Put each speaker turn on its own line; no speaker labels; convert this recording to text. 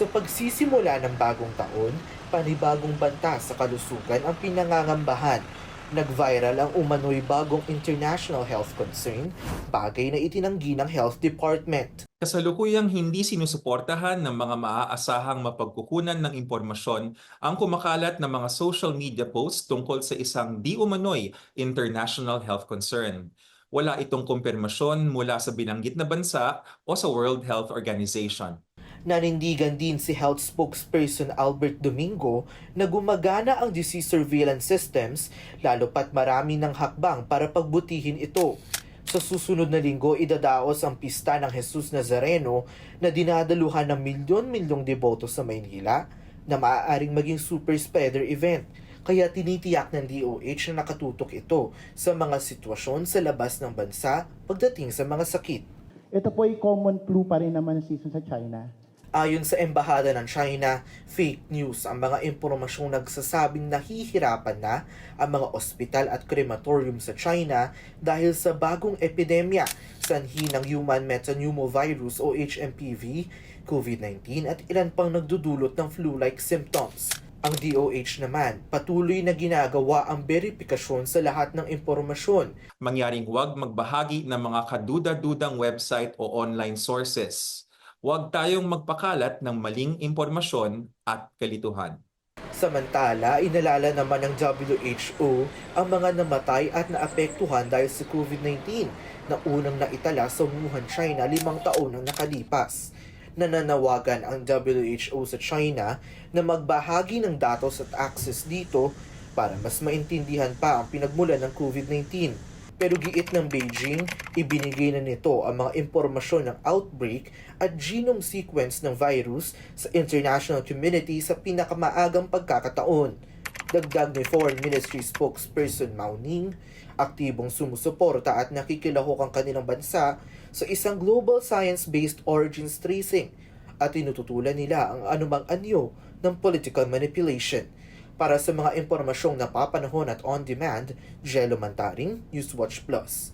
Sa pagsisimula ng bagong taon, panibagong banta sa kalusugan ang pinangangambahan. Nag-viral ang umano'y bagong international health concern, bagay na itinanggi ng Health Department.
Kasalukuyang hindi sinusuportahan ng mga maaasahang mapagkukunan ng impormasyon ang kumakalat na mga social media posts tungkol sa isang di umano'y international health concern. Wala itong kumpirmasyon mula sa binanggit na bansa o sa World Health Organization.
Nanindigan din si health spokesperson Albert Domingo na gumagana ang disease surveillance systems lalo pat marami ng hakbang para pagbutihin ito. Sa susunod na linggo, idadaos ang pista ng Jesus Nazareno na dinadaluhan ng milyon-milyong deboto sa Maynila na maaaring maging super spreader event. Kaya tinitiyak ng DOH na nakatutok ito sa mga sitwasyon sa labas ng bansa pagdating sa mga sakit.
Ito po ay common flu pa rin naman season sa China.
Ayon sa Embahada ng China, fake news ang mga impormasyong nagsasabing nahihirapan na ang mga ospital at crematorium sa China dahil sa bagong epidemya sanhi ng human metapneumovirus o HMPV, COVID-19 at ilan pang nagdudulot ng flu-like symptoms. Ang DOH naman, patuloy na ginagawa ang verifikasyon sa lahat ng impormasyon
Mangyaring huwag magbahagi ng mga kaduda-dudang website o online sources. Huwag tayong magpakalat ng maling impormasyon at kalituhan.
Samantala, inalala naman ng WHO ang mga namatay at naapektuhan dahil sa COVID-19 na unang naitala sa Wuhan, China limang taon ang nakalipas. Nananawagan ang WHO sa China na magbahagi ng datos at access dito para mas maintindihan pa ang pinagmulan ng COVID-19. Pero giit ng Beijing, ibinigay na nito ang mga impormasyon ng outbreak at genome sequence ng virus sa international community sa pinakamaagang pagkakataon. Dagdag ni Foreign Ministry spokesperson Mao Ning, aktibong sumusuporta at nakikilahok ang kanilang bansa sa isang global science-based origins tracing at tinututulan nila ang anumang anyo ng political manipulation. Para sa mga impormasyong napapanahon at on-demand, Jello Mantaring, Newswatch Plus.